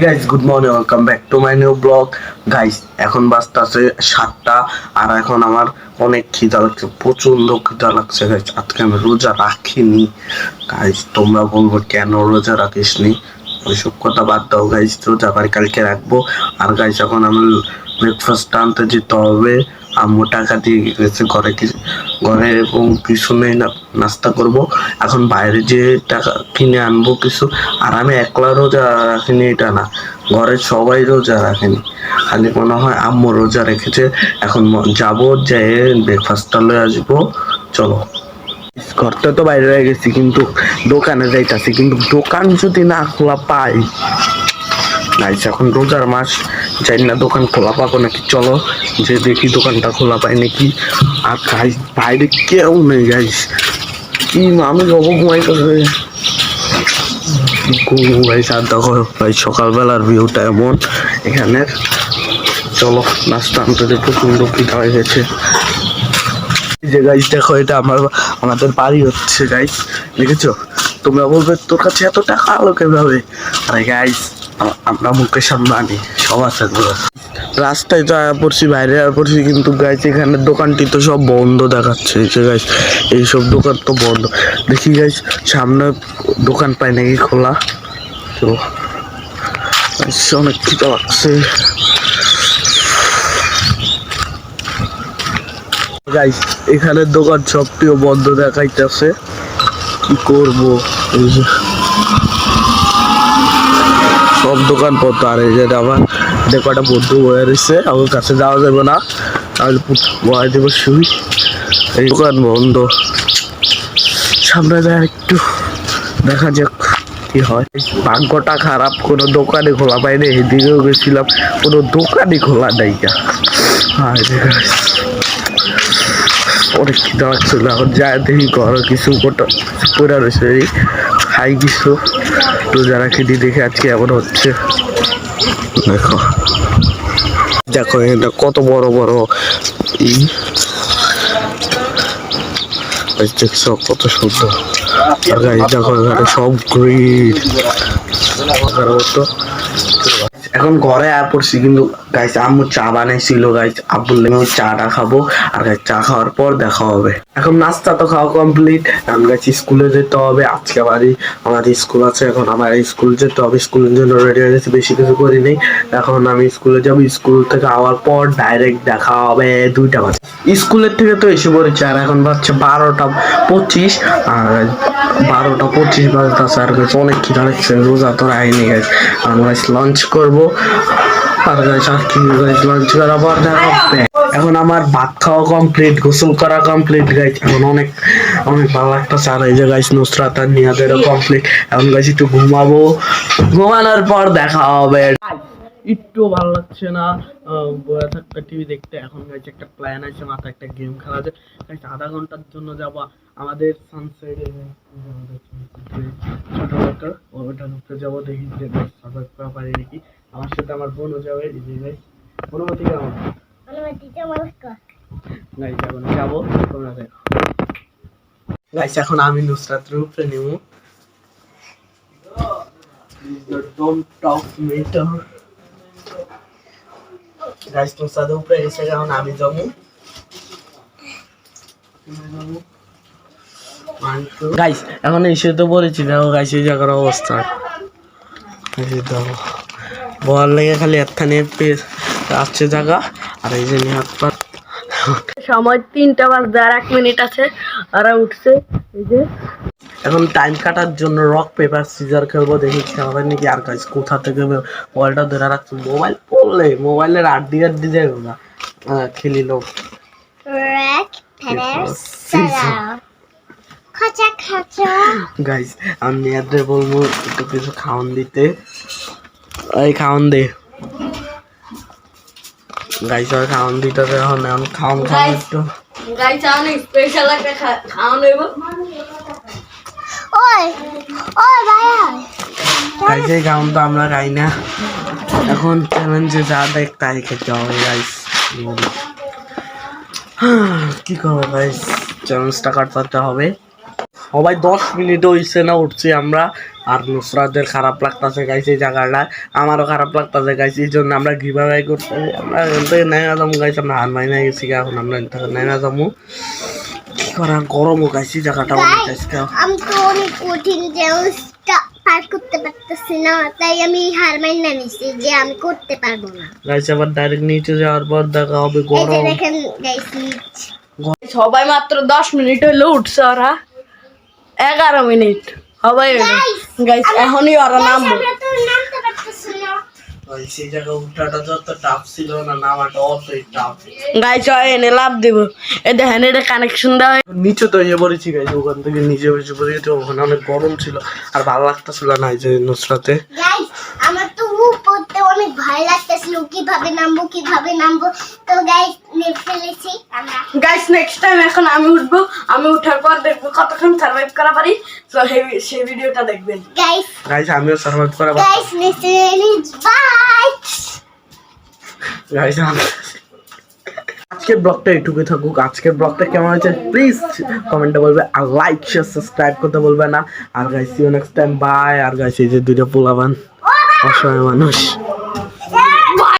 Guys good morning welcome back to my new vlog guys এখন বাজতেছে সাতটা, আর এখন আমার অনেক খিদা লাগছে প্রচণ্ড খিদা লাগছে গাইস আজকে আমি রোজা রাখিনি। গাইস তোমরা বলব, কেন রোজা রাখিসনি? ওইসব কথা বাদ দাও গাইস রোজা আবার কালকে রাখব। আর গাইস এখন আমি ব্রেকফাস্ট আনতে যেতে হবে আম্মু টাকা দিয়ে গেছে ঘরে ঘরে এবং কিছু নেই না, নাস্তা করব, এখন বাইরে যে টাকা কিনে আনব কিছু, আর আমি একলা রোজা রাখিনি এটা না ঘরের সবাই রোজা রাখেনি। খালি মনে হয় আম্মু রোজা রেখেছে, এখন যাব যে ব্রেকফাস্টটা লয়ে আসব, চলো। ঘরটা তো বাইরে রয়ে গেছি, কিন্তু দোকানে যাইতাছি, কিন্তু দোকান যদি না খোলা পাই গাইস এখন রোজার মাস জানি না দোকান খোলা পাবো নাকি? চলো, যে দেখি দোকানটা খোলা পাই নাকি। আর গাইস বাইরে কেউ নেই গাইস কি আমি যাব ঘুমাইতে গাইস আর দেখো, ভাই, সকালবেলার ভিউটা এমন। এখানে চলো, নাস্তা আনতে যে প্রচণ্ড পিঠা হয়ে গেছে। যে গাইস দেখো এটা আমার, আমাদের বাড়ি হচ্ছে গাইস দেখেছ? তোমরা বলবে, তোর কাছে এত টাকা আলো কীভাবে? আরে গাইস আমরা মুখের সামনে আনি সব রাস্তায় তো আয়া পড়ছি, বাইরে আয়া পড়ছি, কিন্তু গাইস এখানে দোকানটি তো সব বন্ধ দেখাচ্ছে যে গাইস এইসব দোকান তো বন্ধ। দেখি গাইস সামনে দোকান পাই নাকি খোলা? তো অনেক খিদা লাগছে। গাইস এখানে দোকান সবটিও বন্ধ দেখাইতেছে। কি করব? সব দোকান পত্র আর এই যে আমার একটা বন্ধু বয়ে রয়েছে, আমার কাছে যাওয়া যাবে না। তাহলে বয়ে দেবো শুই। এই দোকান বন্ধ। সামনে যায় একটু দেখা যাক কি হয়। ভাগ্যটা খারাপ, কোনো দোকানে খোলা পাইনি। এদিকেও গেছিলাম, কোনো দোকানই খোলা নাই আর অনেক খিদা লাগছিল এখন যায় দেখি। ঘর কিছু পড়া রয়েছে খাই কিছু তো যারা খেতে দেখে আজকে এমন হচ্ছে দেখো দেখো এটা কত বড় বড় ই। দেখছ, কত সুন্দর। আর দেখো এখানে সব গ্রিন এখন ঘরে আয়া পড়ছি, কিন্তু গাইস আম্মু চা বানাইছিল গাইস আব্বুর লেগে আমি চাটা খাব, আর গাইস চা খাওয়ার পর দেখা হবে। এখন নাস্তা তো খাওয়া কমপ্লিট এখন গাইস স্কুলে যেতে হবে, আজকে বাড়ি আমার স্কুল আছে, এখন আমার স্কুল যেতে হবে স্কুলের জন্য রেডি হয়ে গেছে, বেশি কিছু করি নেই। এখন আমি স্কুলে যাব স্কুল থেকে আওয়ার পর ডাইরেক্ট দেখা হবে দুইটা বাজে। স্কুলের থেকে তো এসে পড়েছে, আর এখন বাচ্চা বারোটা পঁচিশ, আর বারোটা পঁচিশ বাজতেছে, আর গাইস অনেক খিদা লাগছে, রোজা তো আইনি গাইস আমরা লঞ্চ করব আর এখন আমার ভাত খাওয়া কমপ্লিট গোসল করা কমপ্লিট গাইস এখন অনেক অনেক ভালো লাগতেছে। আর এই যে গাইস নুসরাত আর নিয়াদেরও কমপ্লিট এখন গাইস একটু ঘুমাবো। ঘুমানোর পর দেখা হবে। একটু ভালো লাগছে না বসে থাকতে টিভি দেখতে। এখন গাইছে একটা প্ল্যান আছে, মাথায় একটা গেম খেলা আছে। গাইছে আধা ঘণ্টার জন্য যাব। আমাদের সানসাইডে ছোটখাটো ওটার উপরে যাব, দেখি যে সার্ভাইভ করা পারি নাকি আমার সাথে আমার বোনও যাবে যে গাইস অনুমতি কেমন গাইস এখন যাব তোমরা দেখো গাইস এখন আমি নুসরাতের উপরে নেব. গাইস এসে এখন আমি যাব। গাইস এখন এসে তো বলেছি দেখো গাইস এই জায়গার অবস্থা। দেখো। বল লেগে খালি একখানে আসছে জায়গা আর এই যে নিহাত পাত। সময় তিনটা বাজতে আর এক মিনিট আছে আর উঠছে এই যে। এখন টাইম কাটার জন্য রক পেপার সিজার খেলব দেখি খেলবে নাকি আর গাইস কোথা থেকে বলটা ধরে রাখছে মোবাইল পড়লে মোবাইলের আড্ডি আড্ডি যায় না। আহ, খেলিল Rock, paper, scissors. খচা খচা। গাইস আমি মেয়েদের বলব একটু কিছু খাওয়ান দিতে এই খাওয়ান দে। গাইস আর খাওয়ান দিতে হবে এখন এখন খাওয়ান Guys. একটু। গাইস আমি স্পেশাল একটা খা- খাওয়া ওই ওই ভাইয়া। গাইস এই খাওয়ান তো আমরা খাই না। এখন চ্যালেঞ্জে যা দেখ তাই খেতে হবে গাইস। কি করব গাইস? চ্যালেঞ্জটা কাটাতে হবে। সবাই দশ মিনিট হয়েছে না উঠছি আমরা। আর নুসরাতের খারাপ লাগতেছে গাইছে এই জায়গাটা। আমারও খারাপ লাগতেছে গাইছে এই জন্য আমরা ঘিভাবে করতে আমরা এখান থেকে নাই না যাব গাইছে আমরা হার মাইনা গেছি গা, এখন আমরা এখান থেকে নাই না যাব। কি করা গরমও গাইছি জায়গাটা অনেক গাইছে আমি তো অনেক কঠিন পার করতে পারতেছি না তাই আমি হার মাইনা নিছি যে আমি করতে পারব না। গাইছে আবার ডাইরেক্ট নিচে যাওয়ার পর দেখা হবে এই যে গরম। দেখেন নিচ। সবাই মাত্র দশ মিনিট হইলে উঠছে ওরা। এগারো মিনিট। সবাই গাইস এখনই ওরা নামবো। নিচে তো পড়েছি ওখান থেকে নিচে পড়েছি ওখানে অনেক গরম ছিল। আর ভালো লাগতেছিল না এই যে নুসরাতে। আমার অনেক ভয় লাগতেছিল কীভাবে নামবো কীভাবে নামবো। তো গাইস নেমে ফেলেছি আমরা। গাইস নেক্সট টাইম এখন আমি উঠবো আমি উঠার পর দেখব কতক্ষণ সার্ভাইভ করা পারি। তো সেই ভিডিওটা দেখবেন। গাইস গাইছে আমিও সার্ভাইভ করা গাইস নেক্সট বাই গাইছে আজকের ব্লগটা এটুকু থাকুক। আজকের ব্লগটা কেমন হয়েছে প্লিজ কমেন্টে বলবে। আর লাইক শেয়ার সাবস্ক্রাইব করতে বলবে না। আর guys you next time bye R guys এই যে দুইটা পোলাবান অসহায় মানুষ।